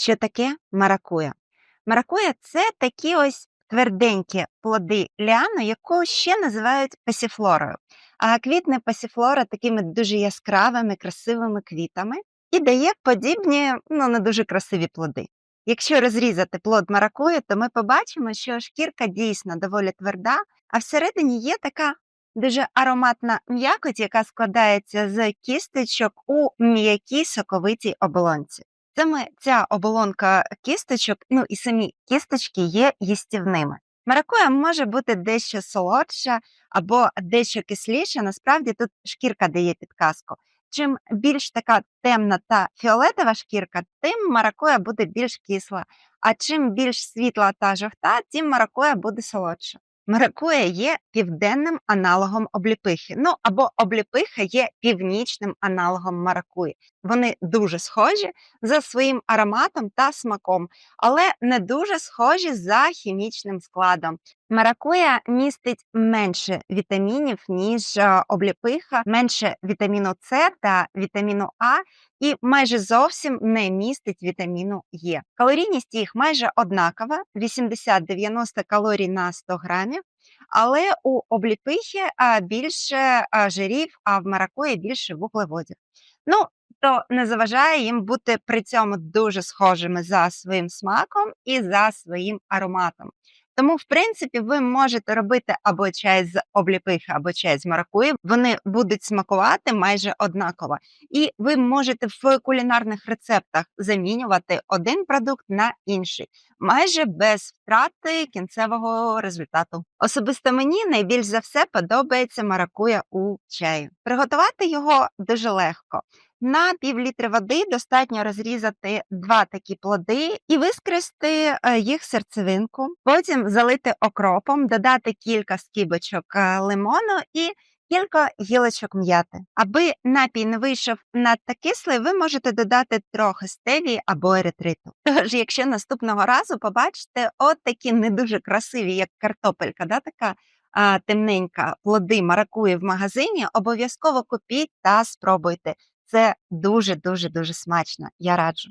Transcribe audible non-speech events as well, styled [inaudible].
Що таке маракуя? Маракуя це такі ось тверденькі плоди ліану, яку ще називають пасіфлорою. А квітне пасіфлора такими дуже яскравими, красивими квітами і дає подібні, ну не дуже красиві плоди. Якщо розрізати плод маракуї, то ми побачимо, що шкірка дійсно доволі тверда, а всередині є така дуже ароматна м'якоть, яка складається з кісточок у м'якій соковитій оболонці. Саме ця оболонка кісточок, ну і самі кісточки є їстівними. Маракуя може бути дещо солодша або дещо кисліша. Насправді тут шкірка дає підказку. Чим більш така темна та фіолетова шкірка, тим маракуя буде більш кисла. А чим більш світла та жовта, тим маракуя буде солодша. Маракуя є південним аналогом обліпихи. Ну або обліпиха є північним аналогом маракуї. Вони дуже схожі за своїм ароматом та смаком, але не дуже схожі за хімічним складом. Маракуя містить менше вітамінів, ніж е, обліпиха, менше вітаміну С та вітаміну А, і майже зовсім не містить вітаміну Е. Калорійність їх майже однакова: 80-90 калорій на 100 грамів. Але у обліпихи більше жирів, а в маракуї більше вуглеводів. Ну, то не заважає їм бути при цьому дуже схожими за своїм смаком і за своїм ароматом. Тому, в принципі, ви можете робити або чай з обліпихи, або чай з маракуї. Вони будуть смакувати майже однаково. І ви можете в кулінарних рецептах замінювати один продукт на інший, майже без втрати кінцевого результату. Особисто мені найбільш за все подобається маракуя у чаю. Приготувати його дуже легко. На півлітри води достатньо розрізати два такі плоди і вискрести е, їх серцевинку, потім залити окропом, додати кілька скибочок е, лимону і кілька гілочок м'яти. Аби напій не вийшов надто кислий, ви можете додати трохи стевії або еритриту. [laughs] Тож, якщо наступного разу побачите от такі не дуже красиві, як картопелька, да, така а, темненька плоди маракуї в магазині, обов'язково купіть та спробуйте. Це дуже дуже дуже смачно. Я раджу.